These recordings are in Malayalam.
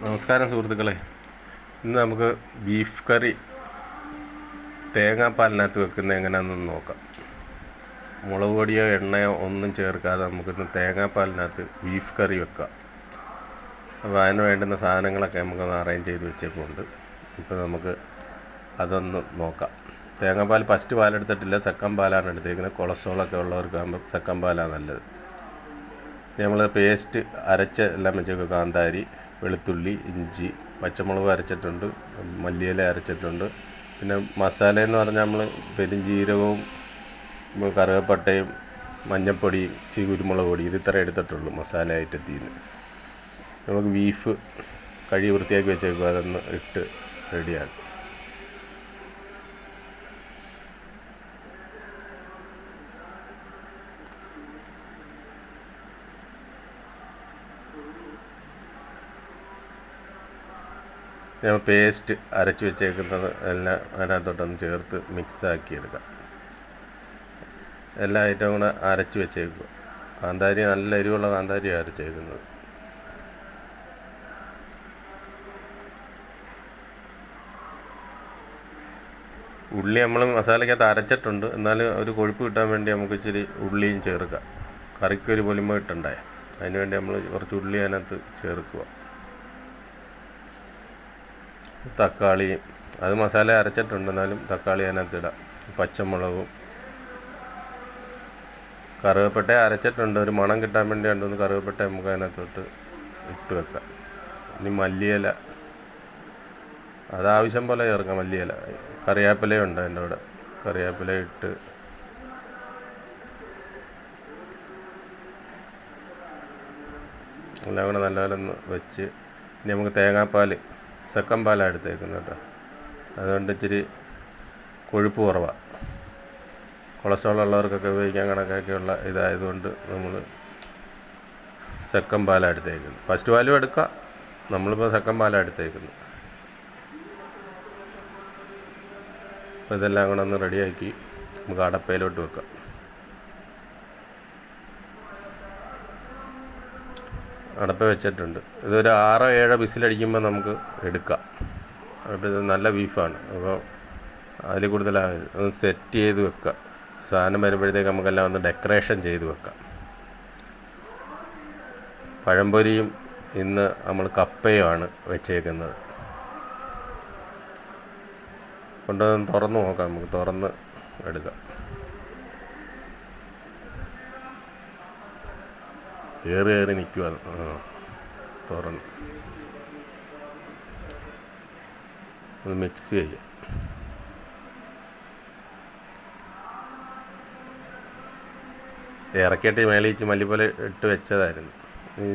നമസ്കാരം സുഹൃത്തുക്കളെ. ഇന്ന് നമുക്ക് ബീഫ് കറി തേങ്ങാപ്പാലിനകത്ത് വെക്കുന്നത് എങ്ങനെയാണെന്ന് നോക്കാം. മുളക് പൊടിയോ എണ്ണയോ ഒന്നും ചേർക്കാതെ നമുക്കിന്ന് തേങ്ങാപ്പാലിനകത്ത് ബീഫ് കറി വെക്കാം. അപ്പോൾ അതിന് വേണ്ടുന്ന സാധനങ്ങളൊക്കെ നമുക്കൊന്ന് അറേഞ്ച് ചെയ്ത് വെച്ചേക്കുന്നുണ്ട്. ഇപ്പോൾ നമുക്ക് അതൊന്ന് നോക്കാം. തേങ്ങാപ്പാൽ ഫസ്റ്റ് പാലെടുത്തിട്ടില്ല സെക്കൻഡ് പാലാണ് എടുത്തേക്കുന്നത്. കൊളസ്ട്രോളൊക്കെ ഉള്ളവർക്കാകുമ്പോൾ സെക്കൻഡ് പാലാണ് നല്ലത്. നമ്മൾ പേസ്റ്റ് അരച്ച് എല്ലാം വെച്ചേക്കും കാന്താരി. വെളുത്തുള്ളി ഇഞ്ചി പച്ചമുളക് അരച്ചിട്ടുണ്ട് മല്ലിയില അരച്ചിട്ടുണ്ട്. പിന്നെ മസാല എന്ന് പറഞ്ഞാൽ നമ്മൾ പെരുംജീരകവും കറുകപ്പട്ടയും മഞ്ഞൾപ്പൊടി ഇച്ചിരി കുരുമുളക് പൊടി ഇത് ഇത്ര എടുത്തിട്ടുള്ളൂ മസാല ആയിട്ട് തീന്ന് നമുക്ക് ബീഫ് കഴുകി വൃത്തിയാക്കി വെച്ചേക്കും അതൊന്ന് ഇട്ട് റെഡിയാക്കും ഞാൻ പേസ്റ്റ് അരച്ച് വെച്ചേക്കുന്നത് എല്ലാം അതിനകത്തോട്ടൊന്ന് ചേർത്ത് മിക്സാക്കി എടുക്കാം. എല്ലാ ഐറ്റവും കൂടെ അരച്ച് വെച്ചേക്കുക. കാന്താരി നല്ല എരിവുള്ള കാന്താരി അരച്ചേക്കുന്നത്. ഉള്ളി നമ്മൾ മസാലയ്ക്കകത്ത് അരച്ചിട്ടുണ്ട്. എന്നാലും ഒരു കൊഴുപ്പ് കിട്ടാൻ വേണ്ടി നമുക്ക് ഇച്ചിരി ഉള്ളിയും ചേർക്കാം. കറിക്കൊരു പൊലിമ കിട്ടണ്ടേ അതിന് വേണ്ടി നമ്മൾ കുറച്ച് ഉള്ളി അതിനകത്ത് ചേർക്കുക. തക്കാളി അത് മസാല അരച്ചിട്ടുണ്ട്. എന്നാലും തക്കാളി അതിനകത്ത് ഇടാം. പച്ചമുളകും. കറുവപ്പട്ട അരച്ചിട്ടുണ്ട്. ഒരു മണം കിട്ടാൻ വേണ്ടി രണ്ടുമൂന്ന് കറുവപ്പട്ട നമുക്ക് അതിനകത്തോട്ട് ഇട്ട് വെക്കാം. ഇനി മല്ലിയില. അത് ആവശ്യം പോലെ ചേർക്കാം. മല്ലിയില. കറിവേപ്പിലയുണ്ട് അതിന്റെ അവിടെ കറിവേപ്പില ഇട്ട്. എല്ലാം കൂടെ നല്ലപോലെ ഒന്ന് വെച്ച്. ഇനി നമുക്ക് തേങ്ങാപ്പാൽ സെക്കൻഡ് പാലാണ് എടുത്തേക്കുന്നത് കേട്ടോ. അതുകൊണ്ട് ഇച്ചിരി കൊഴുപ്പ് കുറവാണ് കൊളസ്ട്രോൾ ഉള്ളവർക്കൊക്കെ ഉപയോഗിക്കാൻ കണക്കാക്കിയുള്ള ഇതായതുകൊണ്ട് നമ്മൾ സെക്കൻഡ് പാലാണ് എടുത്തേക്കുന്നത്. ഫസ്റ്റ് പാലും എടുക്കാം. നമ്മളിപ്പോൾ സെക്കൻഡ് പാലാണ് എടുത്തേക്കുന്നത് അപ്പോൾ ഇതെല്ലാം കൂടെ ഒന്ന് റെഡിയാക്കി നമുക്ക് അടപ്പയിലോട്ട് വെക്കാം. അടപ്പ വെച്ചിട്ടുണ്ട്. ഇതൊരു ആറോ ഏഴോ വിസിലടിക്കുമ്പോൾ നമുക്ക് എടുക്കാം. അപ്പോൾ ഇത് നല്ല ബീഫാണ്. അപ്പോൾ അതിൽ കൂടുതലാകരുത് ഒന്ന് സെറ്റ് ചെയ്ത് വെക്കുക സാധനം വരുമ്പോഴത്തേക്ക് നമുക്കെല്ലാം ഒന്ന് ഡെക്കറേഷൻ ചെയ്ത് വെക്കാം. പഴംപൊരിയും ഇന്ന് നമ്മൾ കപ്പയുമാണ് വെച്ചേക്കുന്നത്. കൊണ്ടുവന്ന് തുറന്ന് നോക്കാം. നമുക്ക് തുറന്ന് എടുക്കാം. ഏറി ഏറി നിൽക്കുക തുറന്ന് അത് മിക്സ് ചെയ്യുക ഇറക്കിയിട്ട് മേളിച്ച് മല്ലിപ്പോലെ ഇട്ട് വെച്ചതായിരുന്നു. ഈ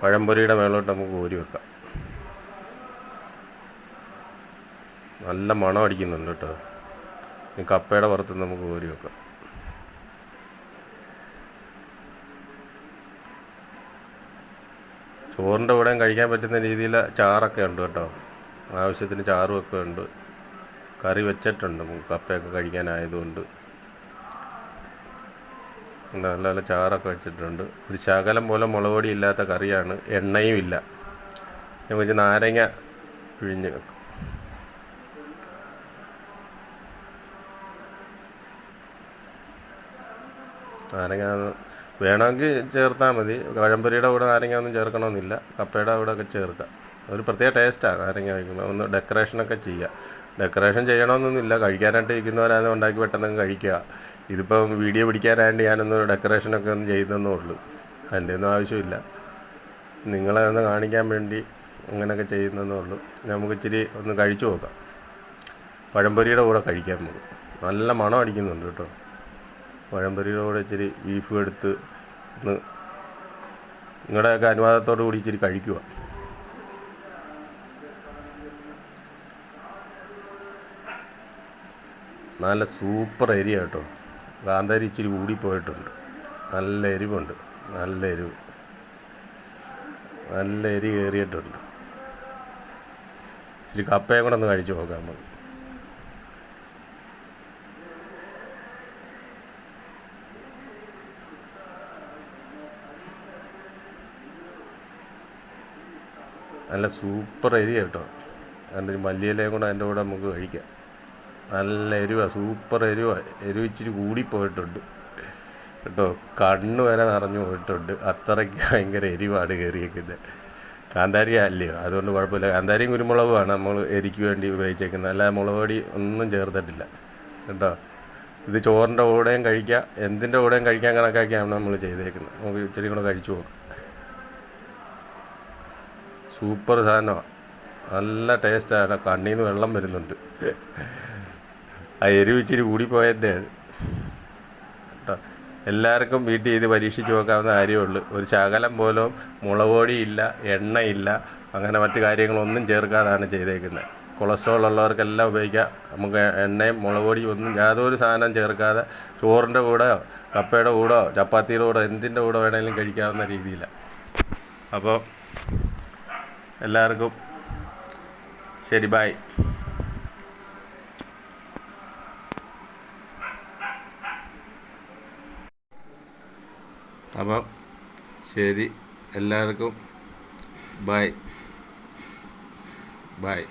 പഴംപൊരിയുടെ മേളോട്ട് നമുക്ക് കോരി വെക്കാം. നല്ല മണം അടിക്കുന്നുണ്ട് കേട്ടോ. ഈ കപ്പയുടെ പുറത്ത് നമുക്ക് കോരി വെക്കാം. ചോറിന്റെ കൂടെയും കഴിക്കാൻ പറ്റുന്ന രീതിയിൽ ചാറൊക്കെ ഉണ്ട് കേട്ടോ. ആവശ്യത്തിന് ചാറും ഒക്കെ ഉണ്ട്. കറി വെച്ചിട്ടുണ്ട് കപ്പയൊക്കെ കഴിക്കാനായതുകൊണ്ട്. നല്ല നല്ല ചാറൊക്കെ വെച്ചിട്ടുണ്ട്. ഒരു ശകലം പോലെ മുളക് പൊടി ഇല്ലാത്ത കറിയാണ്. എണ്ണയും ഇല്ല. ഞാൻ കുറച്ച് നാരങ്ങ പിഴിഞ്ഞ് നാരങ്ങ വേണമെങ്കിൽ ചേർത്താൽ മതി. പഴംപൊരിയുടെ കൂടെ നാരങ്ങ ഒന്നും ചേർക്കണമെന്നില്ല. കപ്പയുടെ കൂടെ ഒക്കെ ചേർക്കാം ഒരു പ്രത്യേക ടേസ്റ്റാണ് നാരങ്ങ കഴിക്കുമ്പോൾ. ഒന്ന് ഡെക്കറേഷനൊക്കെ ചെയ്യുക. ഡെക്കറേഷൻ ചെയ്യണമെന്നൊന്നുമില്ല. കഴിക്കാനായിട്ട് ഇരിക്കുന്നവരാണ് ഉണ്ടാക്കി പെട്ടെന്ന് കഴിക്കുക. ഇതിപ്പം വീഡിയോ പിടിക്കാനായിട്ട് ഞാനൊന്ന് ഡെക്കറേഷനൊക്കെ ഒന്ന് ചെയ്തെന്നേ ഉള്ളൂ. അതിന്റെ ഒന്നും ആവശ്യമില്ല. നിങ്ങളെ ഒന്ന് കാണിക്കാൻ വേണ്ടി അങ്ങനെയൊക്കെ ചെയ്യുന്നതേ ഉള്ളൂ. നമുക്ക് ഇച്ചിരി ഒന്ന് കഴിച്ചു നോക്കാം. പഴംപൊരിയുടെ കൂടെ കഴിക്കാൻ നമുക്ക്. നല്ല മണം അടിക്കുന്നുണ്ട് കേട്ടോ. പഴംപൊരിയുടെ കൂടെ ഇച്ചിരി ബീഫ് എടുത്ത് ഒന്ന് നിങ്ങളുടെയൊക്കെ അനുവാദത്തോടു കൂടി ഇച്ചിരി കഴിക്കുക നല്ല സൂപ്പർ എരിയ കേട്ടോ. കാന്താരി ഇച്ചിരി കൂടിപ്പോയിട്ടുണ്ട് നല്ല എരിവുണ്ട്. നല്ല എരിവ്. നല്ല എരി കയറിയിട്ടുണ്ട്. ഇച്ചിരി കപ്പയും കൂടെ ഒന്ന് കഴിച്ചു നോക്കാം നമുക്ക്. നല്ല സൂപ്പർ എരിയാണ് കേട്ടോ. അതിന്റെ ഒരു മല്ലിയിലയും കൂടെ അതിന്റെ കൂടെ നമുക്ക് കഴിക്കാം. നല്ല എരിവാണ് സൂപ്പർ എരിവാണ് എരിവ് ഇച്ചിരി കൂടിപ്പോയിട്ടുണ്ട്. കേട്ടോ കണ്ണ് വരെ നിറഞ്ഞു പോയിട്ടുണ്ട്. അത്രയ്ക്ക് ഭയങ്കര എരിവാണ് കയറിയേക്കുന്നത്. കാന്താരി അല്ലയോ? അതുകൊണ്ട് കുഴപ്പമില്ല. കാന്താരിയും കുരുമുളകുമാണ് നമ്മൾ എരിക്ക് വേണ്ടി ഉപയോഗിച്ചേക്കുന്നത്. അല്ലാതെ മുളക് പൊടി ഒന്നും ചേർത്തിട്ടില്ല. കേട്ടോ ഇത് ചോറിന്റെ കൂടെയും കഴിക്കാം. എന്തിന്റെ കൂടെയും കഴിക്കാൻ കണക്കാക്കിയാണ് നമ്മൾ ചെയ്തേക്കുന്നത്. നമുക്ക് ഇച്ചിരി കൂടെ കഴിച്ചു പോകാം സൂപ്പർ സാധനമാണ് നല്ല ടേസ്റ്റാണ്. കണ്ണിൽ നിന്ന് വെള്ളം വരുന്നുണ്ട്. ആ എരിവ് ഇച്ചിരി കൂടിപ്പോയതിന്റെ കേട്ടോ. എല്ലാവർക്കും വീട്ടിൽ ഇത് പരീക്ഷിച്ച് നോക്കാവുന്ന കാര്യമുള്ളൂ ഒരു ശകലം പോലും മുളക് പൊടിയില്ല എണ്ണയില്ല അങ്ങനെ മറ്റു കാര്യങ്ങളൊന്നും ചേർക്കാതാണ് ചെയ്തേക്കുന്നത് കൊളസ്ട്രോൾ ഉള്ളവർക്കെല്ലാം ഉപയോഗിക്കാം. നമുക്ക് എണ്ണയും മുളക് പൊടിയും ഒന്നും യാതൊരു സാധനം ചേർക്കാതെ ചോറിന്റെ കൂടെ കപ്പയുടെ കൂടെയോ ചപ്പാത്തിയുടെ കൂടെ എന്തിന്റെ കൂടെ വേണമെങ്കിലും കഴിക്കാവുന്ന രീതിയിലാണ് അപ്പോൾ എല്ലാവർക്കും ശരി ബായ് അപ്പം ശരി എല്ലാവർക്കും ബായ് ബായ്